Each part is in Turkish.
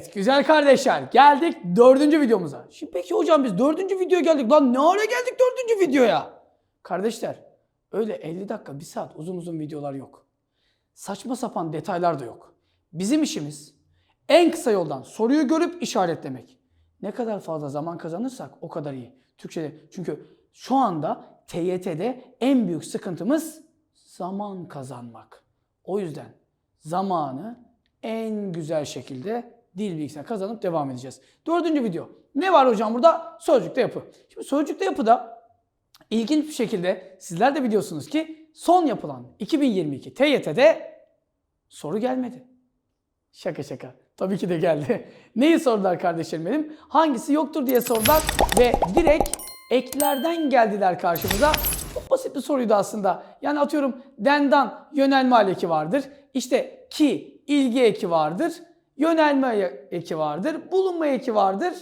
Evet güzel kardeşler geldik dördüncü videomuza. Şimdi peki hocam biz dördüncü videoya geldik. Lan ne ara geldik dördüncü videoya? Kardeşler öyle 50 dakika bir saat uzun uzun videolar yok. Saçma sapan detaylar da yok. Bizim işimiz en kısa yoldan soruyu görüp işaretlemek. Ne kadar fazla zaman kazanırsak o kadar iyi. Türkçe'de çünkü şu anda TYT'de en büyük sıkıntımız zaman kazanmak. O yüzden zamanı en güzel şekilde dil bilgisine kazanıp devam edeceğiz. Dördüncü video. Ne var hocam burada? Sözcükte yapı. Şimdi sözcükte yapıda ilginç bir şekilde sizler de biliyorsunuz ki son yapılan 2022 TYT'de soru gelmedi. Şaka şaka. Tabii ki de geldi. Neyi sordular kardeşlerim benim? Hangisi yoktur diye sordular ve direkt eklerden geldiler karşımıza. Çok basit bir soruydu aslında. Yani atıyorum dendan yönelme aleki vardır. İşte ki ilgi eki vardır. Yönelme eki vardır. Bulunma eki vardır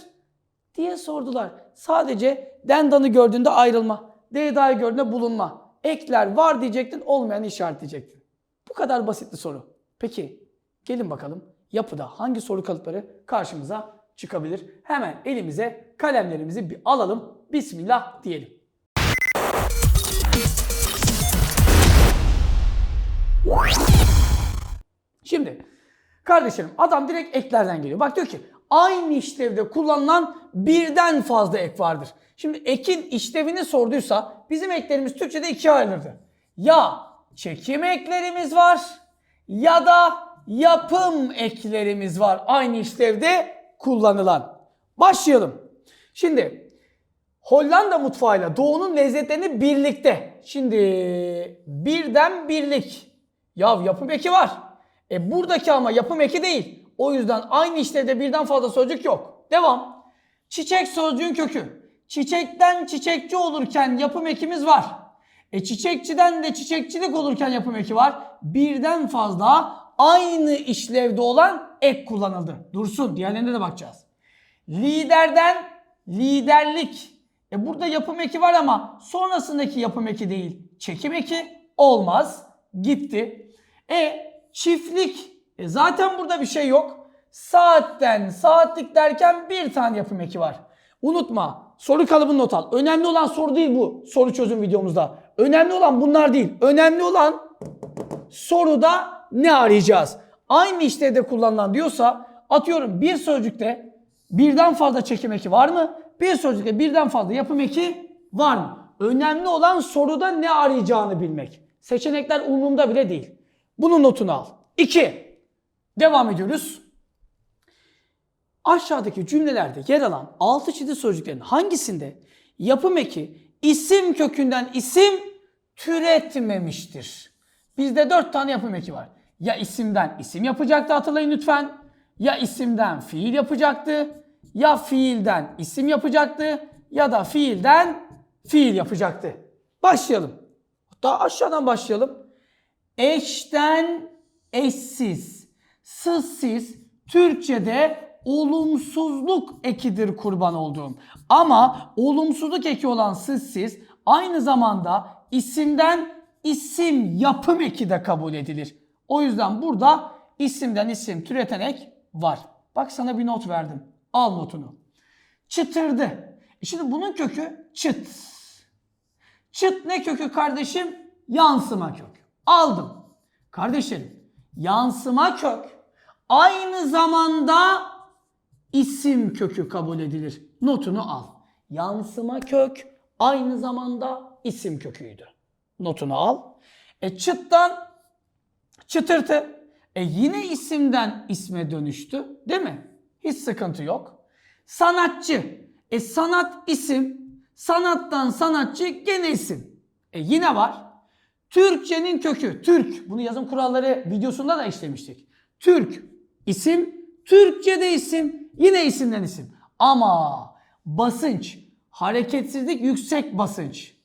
diye sordular. Sadece dendanı gördüğünde ayrılma. D'da'yı gördüğünde bulunma. Ekler var diyecektin, olmayanı işaretleyecektin. Bu kadar basit bir soru. Peki gelin bakalım yapıda hangi soru kalıpları karşımıza çıkabilir? Hemen elimize kalemlerimizi bir alalım. Bismillah diyelim. Kardeşlerim adam direkt eklerden geliyor. Bak diyor ki aynı işlevde kullanılan birden fazla ek vardır. Şimdi ekin işlevini sorduysa bizim eklerimiz Türkçe'de ikiye ayrılırdı. Ya çekim eklerimiz var ya da yapım eklerimiz var aynı işlevde kullanılan. Başlayalım. Şimdi Hollanda mutfağıyla doğunun lezzetlerini birlikte. Şimdi birden birlik. Ya yapım eki var. E buradaki ama yapım eki değil. O yüzden aynı işlevde birden fazla sözcük yok. Devam. Çiçek sözcüğün kökü. Çiçekten çiçekçi olurken yapım ekimiz var. E çiçekçiden de çiçekçilik olurken yapım eki var. Birden fazla aynı işlevde olan ek kullanıldı. Dursun. Diğerlerine de bakacağız. Liderden liderlik. E burada yapım eki var ama sonrasındaki yapım eki değil. Çekim eki olmaz. Gitti. E çiftlik. E zaten burada bir şey yok. Saatten saatlik derken bir tane yapım eki var. Unutma. Soru kalıbını not al. Önemli olan soru değil bu soru çözüm videomuzda. Önemli olan bunlar değil. Önemli olan soruda ne arayacağız? Aynı işlevde kullanılan diyorsa atıyorum bir sözcükte birden fazla çekim eki var mı? Bir sözcükte birden fazla yapım eki var mı? Önemli olan soruda ne arayacağını bilmek. Seçenekler umurumda bile değil. Bunun notunu al. 2. Devam ediyoruz. Aşağıdaki cümlelerde yer alan altı çizili sözcüklerin hangisinde yapım eki isim kökünden isim türetmemiştir? Bizde dört tane yapım eki var. Ya isimden isim yapacaktı hatırlayın lütfen. Ya isimden fiil yapacaktı. Ya fiilden isim yapacaktı. Ya da fiilden fiil yapacaktı. Başlayalım. Hatta aşağıdan başlayalım. Eşten eşsiz, sızsiz Türkçe'de olumsuzluk ekidir kurban olduğum. Ama olumsuzluk eki olan sızsiz aynı zamanda isimden isim yapım eki de kabul edilir. O yüzden burada isimden isim türeten ek var. Bak sana bir not verdim. Al notunu. Çıtırdı. E şimdi bunun kökü çıt. Çıt ne kökü kardeşim? Yansıma kök. Aldım. Kardeşlerim yansıma kök aynı zamanda isim kökü kabul edilir. Notunu al. Yansıma kök aynı zamanda isim köküydü. Notunu al. E çıttan çıtırtı. E yine isimden isme dönüştü. Değil mi? Hiç sıkıntı yok. Sanatçı. E sanat isim. Sanattan sanatçı gene isim. E yine var. Türkçenin kökü. Türk. Bunu yazım kuralları videosunda da işlemiştik. Türk. isim. Türkçe'de isim. Yine isimden isim. Ama basınç. Hareketsizlik yüksek basınç.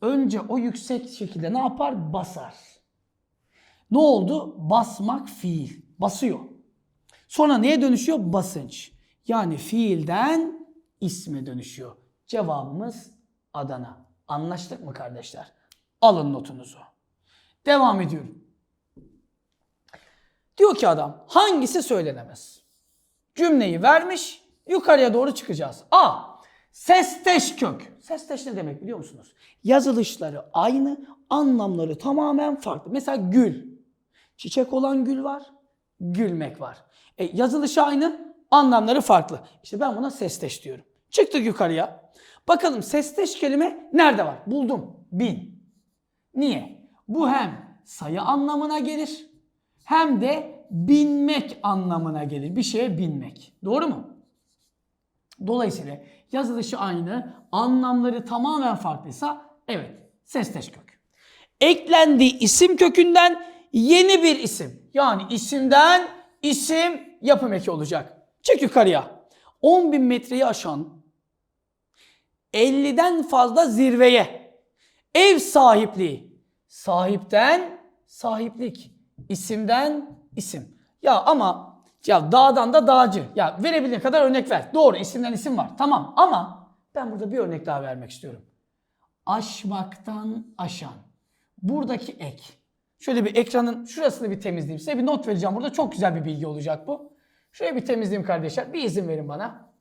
Önce o yüksek şekilde ne yapar? Basar. Ne oldu? Basmak fiil. Basıyor. Sonra neye dönüşüyor? Basınç. Yani fiilden isme dönüşüyor. Cevabımız Adana. Anlaştık mı kardeşler? Alın notunuzu. Devam ediyorum. Diyor ki adam hangisi söylenemez? Cümleyi vermiş. Yukarıya doğru çıkacağız. A. Sesteş kök. Sesteş ne demek biliyor musunuz? Yazılışları aynı, anlamları tamamen farklı. Mesela gül. Çiçek olan gül var, gülmek var. E, yazılışı aynı, anlamları farklı. İşte ben buna sesteş diyorum. Çıktık yukarıya. Bakalım sesteş kelime nerede var? Buldum. Bin. Niye? Bu hem sayı anlamına gelir hem de binmek anlamına gelir. Bir şeye binmek. Doğru mu? Dolayısıyla yazılışı aynı, anlamları tamamen farklıysa evet sesteş kök. Eklendiği isim kökünden yeni bir isim. Yani isimden isim yapım eki olacak. Çık yukarıya. 10 bin metreyi aşan 50'den fazla zirveye ev sahipliği sahipten sahiplik isimden isim. Ya ama ya dağdan da dağcı. Ya verebildiğin kadar örnek ver. Doğru isimden isim var. Tamam ama ben burada bir örnek daha vermek istiyorum. Aşmaktan aşan. Buradaki ek. Şöyle bir ekranın şurasını bir temizleyeyim. Size bir not vereceğim. Burada çok güzel bir bilgi olacak bu. Şöyle bir temizleyeyim kardeşler. Bir izin verin bana.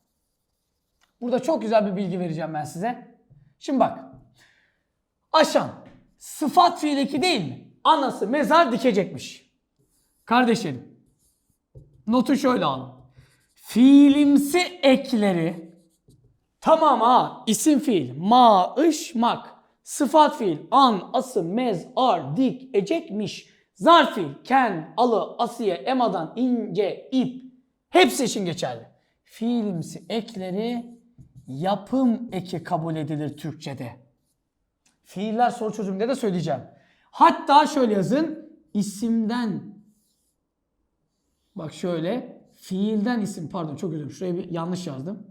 Burada çok güzel bir bilgi vereceğim ben size. Şimdi bak. Aşan. Sıfat fiil eki değil mi? Anası mezar dikecekmiş. Kardeşlerim. Notu şöyle alın. Fiilimsi ekleri tamam ha isim fiil ma, ış, mak. Sıfat fiil an, ası, mez, ar, dik, ecekmiş. Zarf fiil ken, alı, asiye, emadan, ince, ip. Hepsi için geçerli. Fiilimsi ekleri yapım eki kabul edilir Türkçe'de. Fiiller soru çözümünde de söyleyeceğim. Hatta şöyle yazın. isimden Bak şöyle. Fiilden isim pardon çok özür. Şuraya bir yanlış yazdım.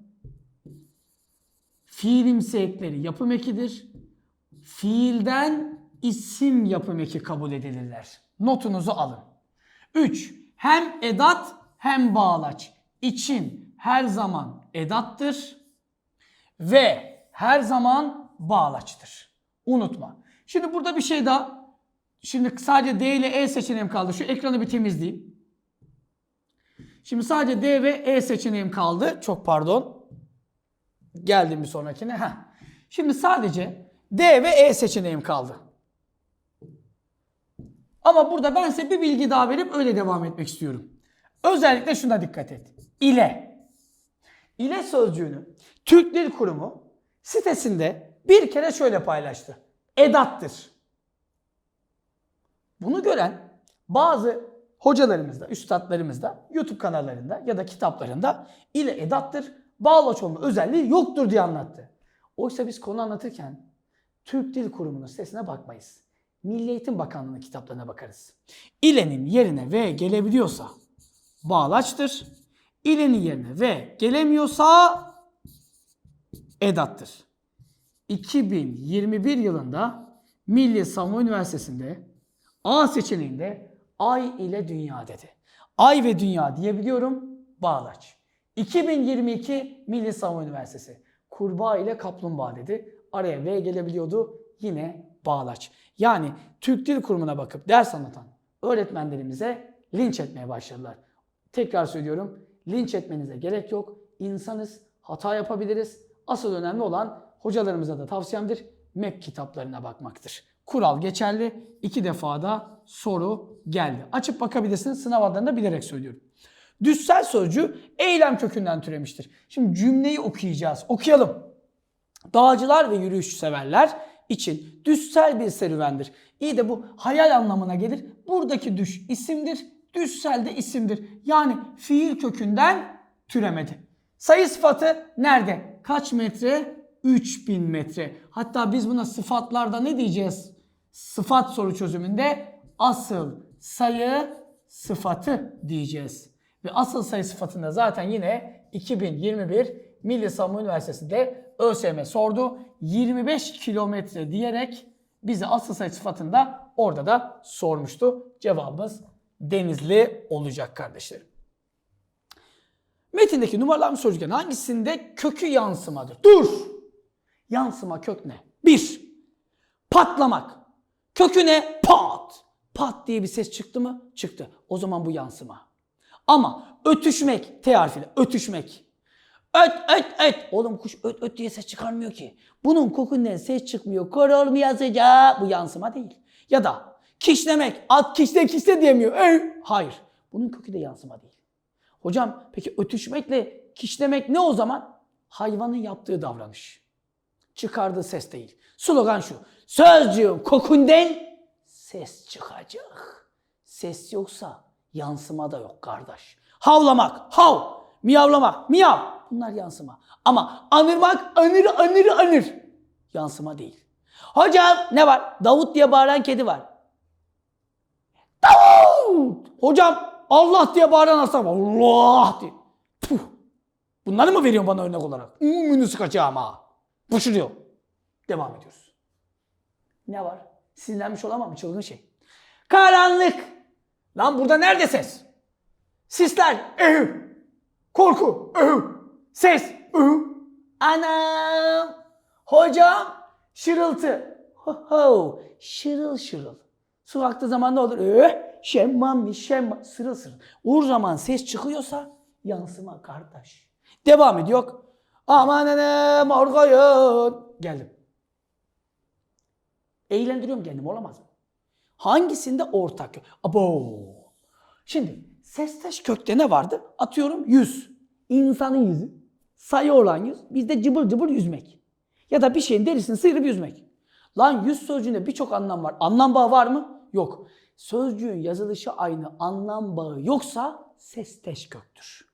Fiilimsi ekleri yapım ekidir. Fiilden isim yapım eki kabul edilirler. Notunuzu alın. 3. Hem edat hem bağlaç. İçin her zaman edattır ve her zaman bağlaçtır. Unutma. Şimdi burada bir şey daha. Şimdi sadece D ile E seçeneğim kaldı. Şu ekranı bir temizleyeyim. Şimdi sadece D ve E seçeneğim kaldı. Çok pardon. Geldim bir sonrakine. Heh. Şimdi sadece D ve E seçeneğim kaldı. Ama burada ben size bir bilgi daha verip öyle devam etmek istiyorum. Özellikle şuna dikkat et. İle. İle sözcüğünü Türk Dil Kurumu sitesinde bir kere şöyle paylaştı. Edattır. Bunu gören bazı hocalarımızda, üstadlarımızda, YouTube kanallarında ya da kitaplarında ile edattır, bağlaç olma özelliği yoktur diye anlattı. Oysa biz konu anlatırken Türk Dil Kurumu'nun sitesine bakmayız. Milli Eğitim Bakanlığı'nın kitaplarına bakarız. İlenin yerine V gelebiliyorsa bağlaçtır. İlenin yerine V gelemiyorsa edattır. 2021 yılında Milli Savunma Üniversitesi'nde A seçeneğinde Ay ile Dünya dedi. Ay ve Dünya diyebiliyorum. Bağlaç. 2022 Milli Savunma Üniversitesi. Kurbağa ile kaplumbağa dedi. Araya V gelebiliyordu. Yine bağlaç. Yani Türk Dil Kurumu'na bakıp ders anlatan öğretmenlerimize linç etmeye başladılar. Tekrar söylüyorum. Linç etmenize gerek yok. İnsanız. Hata yapabiliriz. Asıl önemli olan hocalarımıza da tavsiyemdir. MEP kitaplarına bakmaktır. Kural geçerli. İki defa da soru geldi. Açıp bakabilirsiniz. Sınav adlarında bilerek söylüyorum. Düssel sözcüğü eylem kökünden türemiştir. Şimdi cümleyi okuyacağız. Okuyalım. Dağcılar ve yürüyüş severler için düssel bir serüvendir. İyi de bu hayal anlamına gelir. Buradaki düş isimdir. Düssel de isimdir. Yani fiil kökünden türemedi. Sayı sıfatı nerede? Kaç metre? 3000 metre. Hatta biz buna sıfatlarda ne diyeceğiz? Sıfat soru çözümünde asıl sayı sıfatı diyeceğiz. Ve asıl sayı sıfatında zaten yine 2021 Milli Savunma Üniversitesi'nde ÖSYM sordu. 25 kilometre diyerek bize asıl sayı sıfatında orada da sormuştu. Cevabımız Denizli olacak kardeşlerim. Metindeki numaralanmış sözcüklerin hangisinde kökü yansımadır? Dur! Yansıma kök ne? Bir, patlamak. Kökü ne? Pat. Pat diye bir ses çıktı mı? Çıktı. O zaman bu yansıma. Ama ötüşmek T ötüşmek. Öt öt öt. Oğlum kuş öt öt diye ses çıkarmıyor ki. Bunun kokundan ses çıkmıyor. Kor olmaya sıcak. Bu yansıma değil. Ya da kişlemek. At kişle kişle diyemiyor. Ey! Hayır. Bunun kökü de yansıma değil. Hocam peki ötüşmekle kişlemek ne o zaman? Hayvanın yaptığı davranış. Çıkardığı ses değil. Slogan şu. Sözcüğün kokundan ses çıkacak. Ses yoksa yansıma da yok kardeş. Havlamak, hav, miyavlamak, miyav. Bunlar yansıma. Ama anırmak, anır, anır, anır. Yansıma değil. Hocam ne var? Davut diye bağıran kedi var. Davut! Hocam Allah diye bağıran aslan var. Allah diye. Puh. Bunları mı veriyorsun bana örnek olarak? Ümünü sıkacağım ha. Pışırıyor. Devam ediyoruz. Ne var? Sinirlenmiş olamam mı? Çılgın şey. Karanlık. Lan burada nerede ses? Sisler. Ehü. Korku. Ehü. Ses. Ehü. Anam. Hocam. Şırıltı. Ho ho. Şırıl şırıl. Su aktığı zaman ne olur? Öh. Şemmam mi şemmam. Sırıl sırıl. Uğur zaman ses çıkıyorsa yansıma kardeş. Devam ediyor. Aman enem orgayın. Geldim. Eğlendiriyorum kendimi olamaz mı? Hangisinde ortak kök? Abo. Şimdi sesteş kökte ne vardı? Atıyorum yüz. İnsanın yüzü. Sayı olan yüz. Bizde cıbır cıbır yüzmek. Ya da bir şeyin derisini sıyırıp yüzmek. Lan yüz sözcüğünde birçok anlam var. Anlam bağı var mı? Yok. Sözcüğün yazılışı aynı anlam bağı yoksa sesteş köktür.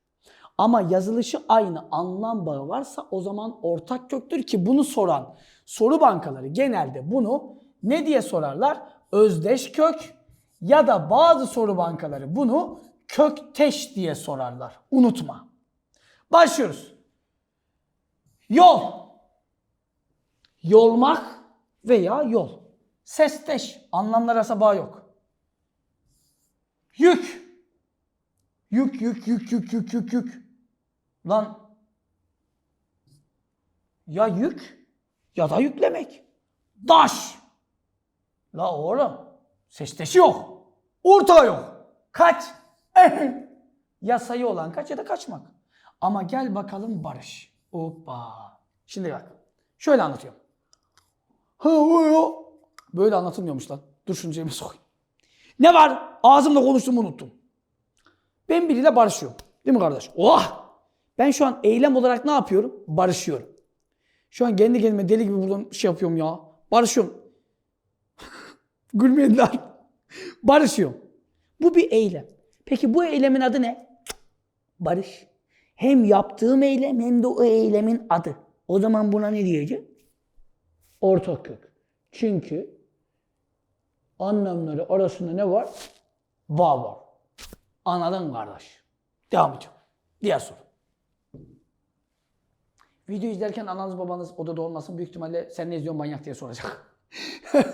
Ama yazılışı aynı anlam bağı varsa o zaman ortak köktür ki bunu soran soru bankaları genelde bunu ne diye sorarlar? Özdeş kök ya da bazı soru bankaları bunu kökteş diye sorarlar. Unutma. Başlıyoruz. Yol. Yolmak veya yol. Sesteş. Anlamlar bağ yok. Yük. Yük yük yük yük yük yük yük. Lan ya yük ya da yüklemek. Daş. La oğlum sesteşi yok. Ortağı yok. Kaç. ya sayı olan kaç ya da kaçmak. Ama gel bakalım barış. Hoppa. Şimdi bak. Şöyle anlatıyorum. Ha, Böyle anlatılmıyormuş lan. Dur şunu cebime sokayım. Ne var? Ağzımla konuştuğumu unuttum. Ben biriyle barışıyorum. Değil mi kardeş? Oh! Ben şu an eylem olarak ne yapıyorum? Barışıyorum. Şu an kendi kendime deli gibi buradan şey yapıyorum ya. Barışıyorum. Gülmeyin lan. Barışıyorum. Bu bir eylem. Peki bu eylemin adı ne? Barış. Hem yaptığım eylem hem de o eylemin adı. O zaman buna ne diyeceğim? Ortak kök. Çünkü anlamları arasında ne var? Bağ var. Anladın kardeş. Devam ediyorum. Diğer soru. Video izlerken ananız babanız odada olmasın büyük ihtimalle sen ne izliyorsun manyak diye soracak.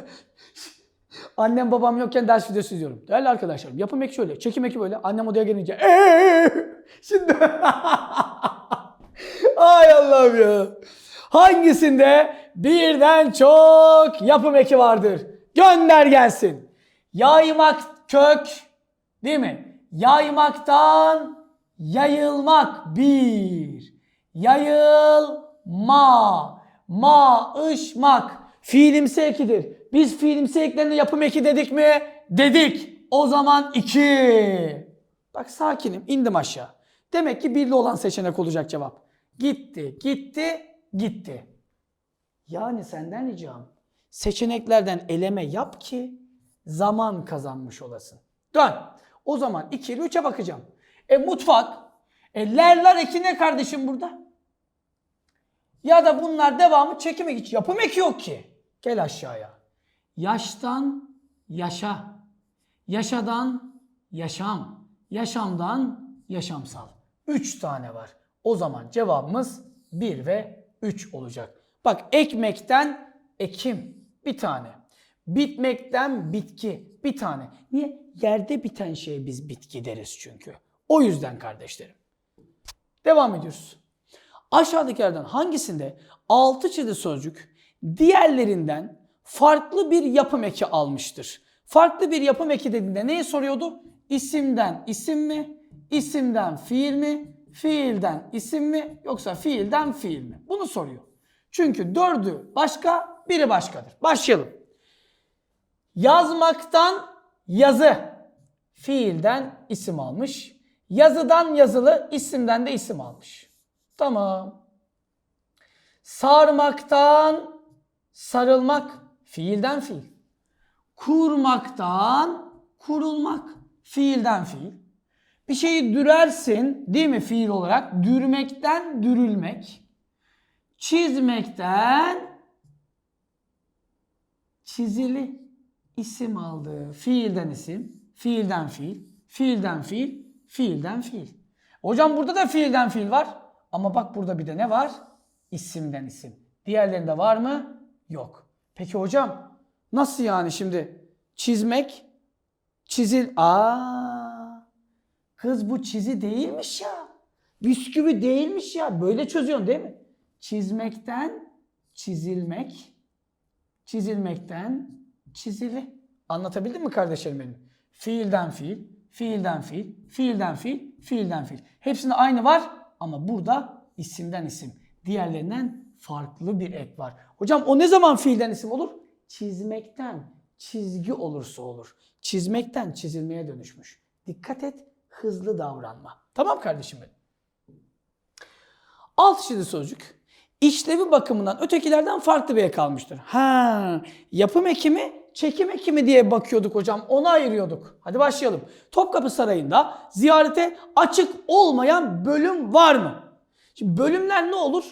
Annem babam yokken ders videosu izliyorum. Değerli arkadaşlarım yapım eki şöyle, çekim eki böyle. Annem odaya gelince "Eee!" Şimdi Ay Allah'ım ya. Hangisinde birden çok yapım eki vardır? Gönder gelsin. Yaymak kök değil mi? Yaymaktan yayılmak bir. Yayılma. Ma, ışmak. Fiilimsi ekidir. Biz fiilimsi eklerine yapım eki dedik mi? Dedik. O zaman iki. Bak sakinim indim aşağı. Demek ki birli olan seçenek olacak cevap. Gitti, gitti, gitti. Yani senden ricam seçeneklerden eleme yap ki zaman kazanmış olasın. Dön. O zaman 2 ile 3'e bakacağım. E mutfak. E lerler eki ne kardeşim burada? Ya da bunlar devamı çekim eki. Yapım eki yok ki. Gel aşağıya. Yaştan yaşa. Yaşadan yaşam. Yaşamdan yaşamsal. 3 tane var. O zaman cevabımız 1 ve 3 olacak. Bak ekmekten ekim bir tane. Bitmekten bitki bir tane. Niye? Yerde biten şeye biz bitki deriz çünkü. O yüzden kardeşlerim. Devam ediyoruz. Aşağıdakilerden hangisinde altı çizili sözcük diğerlerinden farklı bir yapım eki almıştır? Farklı bir yapım eki dediğinde neyi soruyordu? İsimden isim mi? isimden fiil mi, fiilden isim mi yoksa fiilden fiil mi? Bunu soruyor. Çünkü dördü başka, biri başkadır. Başlayalım. Yazmaktan yazı. Fiilden isim almış. Yazıdan yazılı, isimden de isim almış. Tamam. Sarmaktan sarılmak. Fiilden fiil. Kurmaktan kurulmak. Fiilden fiil. Bir şeyi dürersin değil mi fiil olarak? Dürmekten dürülmek. Çizmekten çizili isim aldı. Fiilden isim, fiilden fiil, fiilden fiil, fiilden fiil. Hocam burada da fiilden fiil var. Ama bak burada bir de ne var? İsimden isim. Diğerlerinde var mı? Yok. Peki hocam nasıl yani şimdi çizmek, çizil... Aa, kız bu çizi değilmiş ya. Bisküvi değilmiş ya. Böyle çözüyorsun değil mi? Çizmekten çizilmek, çizilmekten çizili. Anlatabildim mi kardeşlerim benim? Fiilden fiil, fiilden fiil, fiilden fiil, fiilden fiil. Hepsinde aynı var ama burada isimden isim. Diğerlerinden farklı bir ek var. Hocam o ne zaman fiilden isim olur? Çizmekten çizgi olursa olur. Çizmekten çizilmeye dönüşmüş. Dikkat et, hızlı davranma. Tamam kardeşim benim. Alt çizili sözcük işlevi bakımından ötekilerden farklı bir ek almıştır. Ha, yapım ekimi, çekim ekimi diye bakıyorduk hocam. Onu ayırıyorduk. Hadi başlayalım. Topkapı Sarayı'nda ziyarete açık olmayan bölüm var mı? Şimdi bölümler ne olur?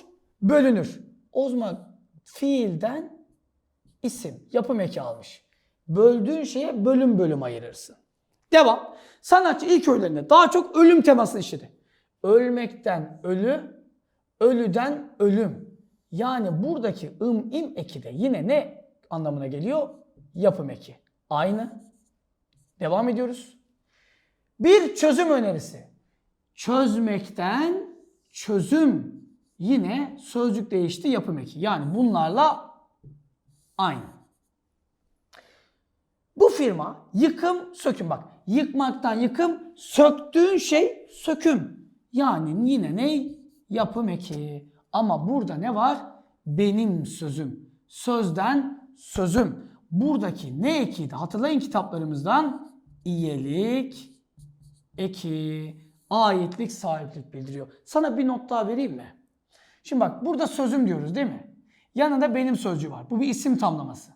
Bölünür. O zaman fiilden isim, yapım eki almış. Böldüğün şeye bölüm bölüm ayırırsın. Devam. Sanatçı ilk öğelerinde daha çok ölüm temasını işledi. Ölmekten ölü, ölüden ölüm. Yani buradaki ım im eki de yine ne anlamına geliyor? Yapım eki. Aynı. Devam ediyoruz. Bir çözüm önerisi. Çözmekten çözüm. Yine sözcük değişti yapım eki. Yani bunlarla aynı. Bu firma yıkım söküm bak. Yıkmaktan yıkım, söktüğün şey söküm. Yani yine ne? Yapım eki. Ama burada ne var? Benim sözüm. Sözden sözüm. Buradaki ne ekiydi? Hatırlayın kitaplarımızdan. İyelik eki, aitlik, sahiplik bildiriyor. Sana bir not daha vereyim mi? Şimdi bak burada sözüm diyoruz değil mi? Yanında benim sözcüğü var. Bu bir isim tamlaması.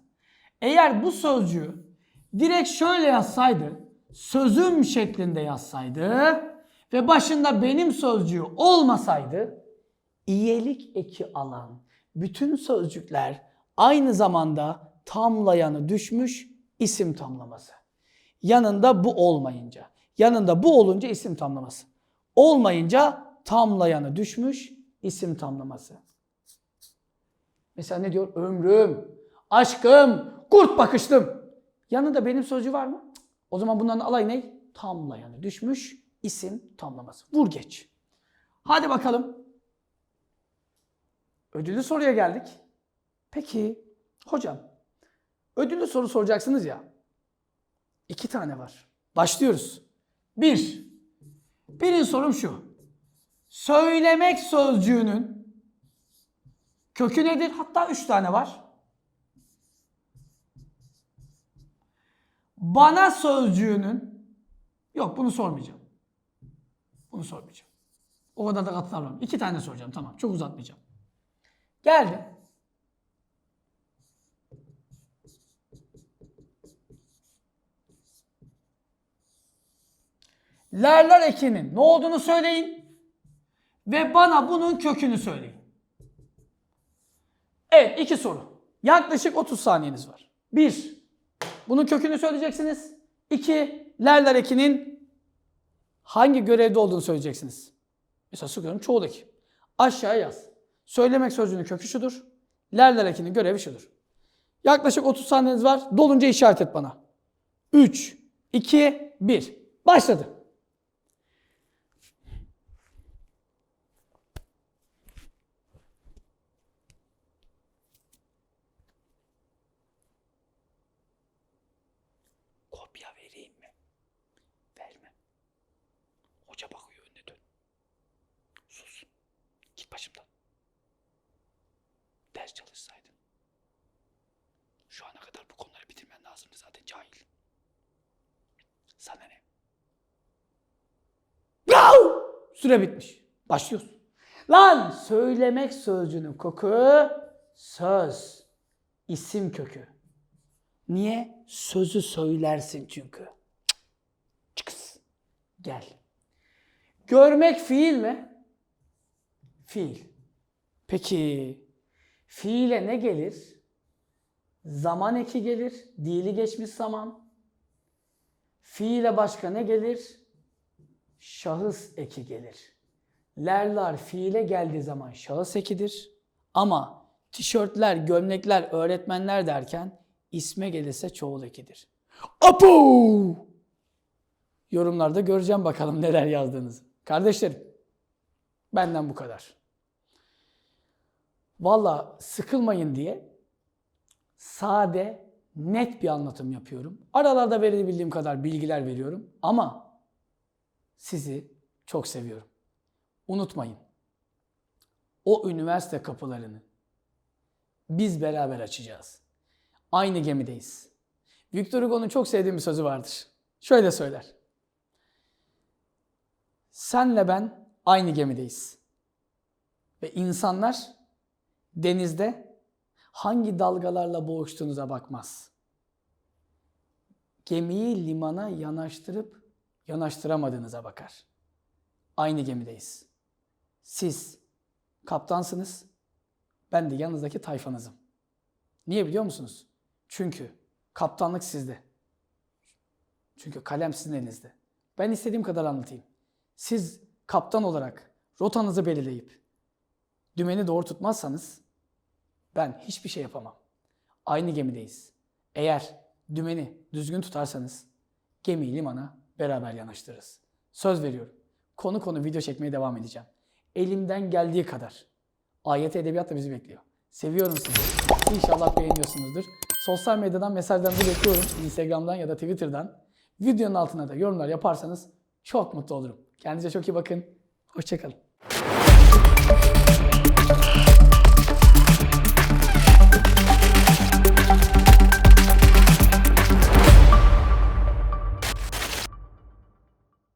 Eğer bu sözcüğü direkt şöyle yazsaydı, sözüm şeklinde yazsaydı ve başında benim sözcüğü olmasaydı, iyilik eki alan bütün sözcükler aynı zamanda tamlayanı düşmüş isim tamlaması. Yanında bu olmayınca, yanında bu olunca isim tamlaması. Olmayınca tamlayanı düşmüş isim tamlaması. Mesela ne diyor? Ömrüm, aşkım, kurt bakıştım. Yanında benim sözcüğü var mı? O zaman bunların alay ne? Tamlayanı düşmüş isim tamlaması. Vur geç. Hadi bakalım. Ödüllü soruya geldik. Peki hocam ödüllü soru soracaksınız ya. İki tane var. Başlıyoruz. Bir. Birinci sorum şu. Söylemek sözcüğünün kökü nedir? Hatta üç tane var. Bana sözcüğünün yok bunu sormayacağım. Bunu sormayacağım. O kadar da katlanmam. İki tane soracağım tamam. Çok uzatmayacağım. Geldi. Lerler ekinin ne olduğunu söyleyin. Ve bana bunun kökünü söyleyin. Evet iki soru. Yaklaşık 30 saniyeniz var. Bir, bunun kökünü söyleyeceksiniz. İki, lerler ekinin hangi görevde olduğunu söyleyeceksiniz. Mesela sıkıyorum çoğul eki. Aşağıya yaz. Söylemek sözcüğünün kökü şudur. Lerler ekinin görevi şudur. Yaklaşık 30 saniyeniz var. Dolunca işaret et bana. 3, 2, 1. Başladı. Kopya vereyim mi? Vermem. Hoca bakıyor önüne dön. Sus. Git başımdan. Ders çalışsaydın. Şu ana kadar bu konuları bitirmen lazımdı zaten cahil. Sana ne? Yahu! Süre bitmiş. Başlıyoruz. Lan söylemek sözcüğünün koku söz. isim kökü. Niye? Sözü söylersin çünkü. Cık, Çıkız. Gel. Görmek fiil mi? Fiil. Peki fiile ne gelir? Zaman eki gelir. Dili geçmiş zaman. Fiile başka ne gelir? Şahıs eki gelir. Lerlar fiile geldiği zaman şahıs ekidir. Ama tişörtler, gömlekler, öğretmenler derken isme gelirse çoğul ekidir. Apo! Yorumlarda göreceğim bakalım neler yazdığınızı. Kardeşlerim, benden bu kadar. Valla sıkılmayın diye sade, net bir anlatım yapıyorum. Aralarda verebildiğim kadar bilgiler veriyorum ama sizi çok seviyorum. Unutmayın. O üniversite kapılarını biz beraber açacağız. Aynı gemideyiz. Victor Hugo'nun çok sevdiğim bir sözü vardır. Şöyle söyler. Senle ben aynı gemideyiz. Ve insanlar denizde hangi dalgalarla boğuştuğunuza bakmaz. Gemiyi limana yanaştırıp yanaştıramadığınıza bakar. Aynı gemideyiz. Siz kaptansınız, ben de yanınızdaki tayfanızım. Niye biliyor musunuz? Çünkü kaptanlık sizde. Çünkü kalem sizin elinizde. Ben istediğim kadar anlatayım. Siz kaptan olarak rotanızı belirleyip dümeni doğru tutmazsanız ben hiçbir şey yapamam. Aynı gemideyiz. Eğer dümeni düzgün tutarsanız gemiyi limana beraber yanaştırırız. Söz veriyorum. Konu konu video çekmeye devam edeceğim. Elimden geldiği kadar. Ayet edebiyat da bizi bekliyor. Seviyorum sizi. İnşallah beğeniyorsunuzdur. Sosyal medyadan mesajlarınızı bekliyorum. Instagram'dan ya da Twitter'dan. Videonun altına da yorumlar yaparsanız çok mutlu olurum. Kendinize çok iyi bakın. Hoşçakalın.